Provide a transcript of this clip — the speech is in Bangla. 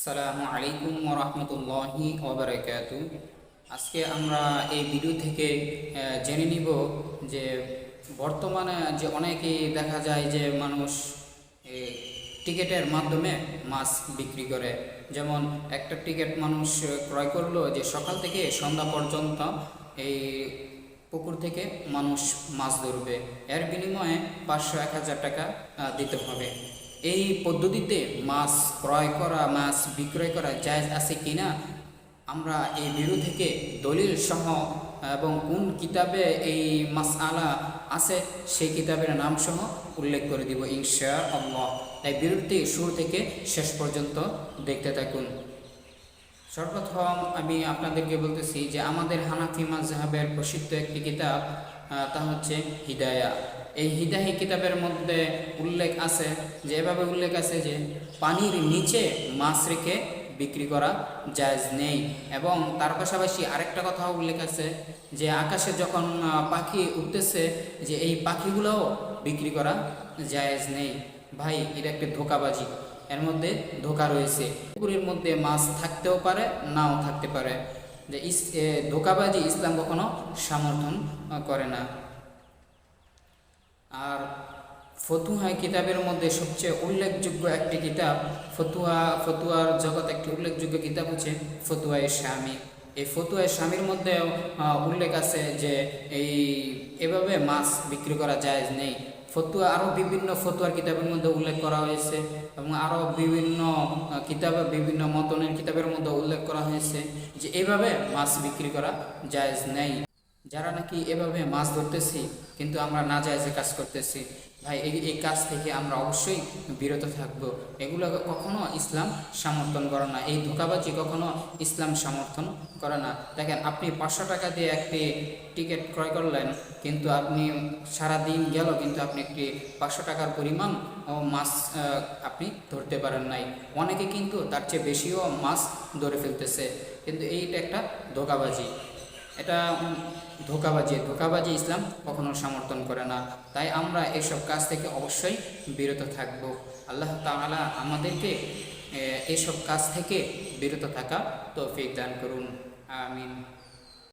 আসসালামু আলাইকুম রহমতুল্লাহি ওবরাকাতু আজকে আমরা এই ভিডিও থেকে জেনে নিব যে বর্তমানে যে অনেকেই দেখা যায় যে মানুষ টিকিটের মাধ্যমে মাছ বিক্রি করে। যেমন একটা টিকিট মানুষ ক্রয় করল যে সকাল থেকে সন্ধ্যা পর্যন্ত এই পুকুর থেকে মানুষ মাছ ধরবে। এর বিনিময়ে পাঁচশো এক হাজার টাকা দিতে হবে। এই পদ্ধতিতে মাছ ক্রয় করা, মাছ বিক্রয় করা জায়জ আছে কিনা? আমরা এই ভিডিও থেকে দলিল সহ এবং কোন কিতাবে এই মাস আলা আছে, সেই কিতাবের নাম সহ উল্লেখ করে দিব ইনশা আল্লাহ তাই বিরতি শুরু থেকে শেষ পর্যন্ত দেখতে থাকুন। সর্বপ্রথম আমি আপনাদেরকে বলতেছি যে আমাদের হানাফি মাজহাবের প্রসিদ্ধ একটি কিতাব তা হচ্ছে হিদায়া। এই হিদাহি কিতাবের মধ্যে উল্লেখ আছে যে এভাবে উল্লেখ আছে যে পানির নিচে মাছ রেখে বিক্রি করা জায়জ নেই। এবং তার পাশাপাশি আরেকটা কথা উল্লেখ আছে যে আকাশে যখন পাখি উঠতেছে যে এই পাখিগুলোও বিক্রি করা জায়েজ নেই। ভাই, এটা একটা ধোকাবাজি। এর মধ্যে ধোকা রয়েছে। পুকুরের মধ্যে মাছ থাকতেও পারে, নাও থাকতে পারে। যে ধোকাবাজি ইসলাম কখনো সমর্থন করে না। আর ফতুহা কিতাবের মধ্যে সবচেয়ে উল্লেখযোগ্য একটি কিতাব ফতুয়া ফতুয়ার জগৎ একটি উল্লেখযোগ্য কিতাব হচ্ছে ফতুয়ায় স্বামী। এই ফতুয়ায় স্বামীর মধ্যেও উল্লেখ আছে যে এই এভাবে মাছ বিক্রি করা যায় নেই। ফতুয়া আরও বিভিন্ন ফতুয়ার কিতাবের মধ্যে উল্লেখ করা হয়েছে এবং আরও বিভিন্ন কিতাবে, বিভিন্ন মতনের কিতাবের মধ্যে উল্লেখ করা হয়েছে যে এভাবে মাছ বিক্রি করা জায়েজ নেই। যারা নাকি এভাবে মাছ ধরতেছি, কিন্তু আমরা না জায়েজে কাজ করতেছি, ভাই, এই এই কাজ থেকে আমরা অবশ্যই বিরত থাকব। এগুলো কখনো ইসলাম সমর্থন করে না। এই ধোকাবাজি কখনো ইসলাম সমর্থন করে না। দেখেন, আপনি পাঁচশো টাকা দিয়ে একটি টিকিট ক্রয় করলেন, কিন্তু আপনি সারা দিন গেল, কিন্তু আপনি একটি পাঁচশো টাকার পরিমাণ মাছ আপনি ধরতে পারেন নাই। অনেকে কিন্তু তার চেয়ে বেশিও মাছ ধরে ফেলতেছে। কিন্তু এইটা একটা ধোকাবাজি। এটা ধোকাবাজি। ধোকাবাজি ইসলাম কখনো সমর্থন করে না। তাই আমরা এসব কাজ থেকে অবশ্যই বিরত থাকব। আল্লাহ তাআলা আমাদেরকে এসব কাজ থেকে বিরত থাকা তৌফিক দান করুন। আমিন।